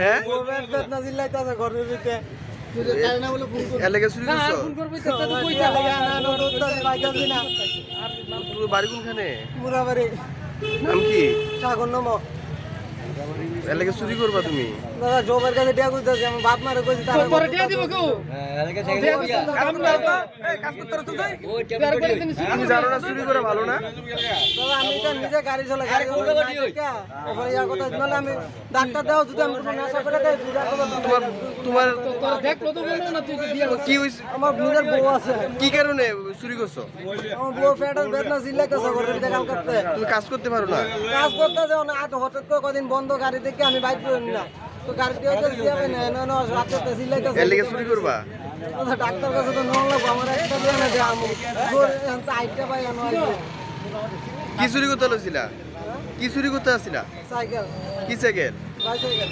হ্যাঁ বাড়ি কোনখানে? নাম কি? এলাকা চুরি করবা তুমি? জবের কাছে টিয়া কইতাছি আমার বাপ মারে কইছি তার পরে দিয়ে দিব কেউ? তুমি জানো না চুরি করে ভালো না? দাদা আমি তো নিজে গাড়ি চালাই গাড়ি ওপরে ইয়া কথা আমি ডাক্তার দাও যদি আমি কোনো নেশা করে দুটা কথা তোমার তোমার তোর দেখ না তুই দিয়ে কি হইছে? আমার নিজের বউ আছে। কি কারণে চুরি করছ? আমার বউ পেটের বেদনা চিল্লাইতেছে ঘরের ভিতরে কাল করতে। তুমি কাজ করতে পারো না? কাজ করতে যাও না আজ হঠাৎ করে কদিন বন্ধ গাড়ি থেকে আমি বাইক করি না চিল্লাইতেছে এলাকা চুরি করবা? ডাক্তার কাছে তো নন লাগবো আমার একটা দিয়ে না যে আমি জোর এখন তো আইটা পাই কি চুরি করতে লইছিলা? কি চুরি করতে আসছিলা? সাইকেল। কি সাইকেল? বাইসাইকেল।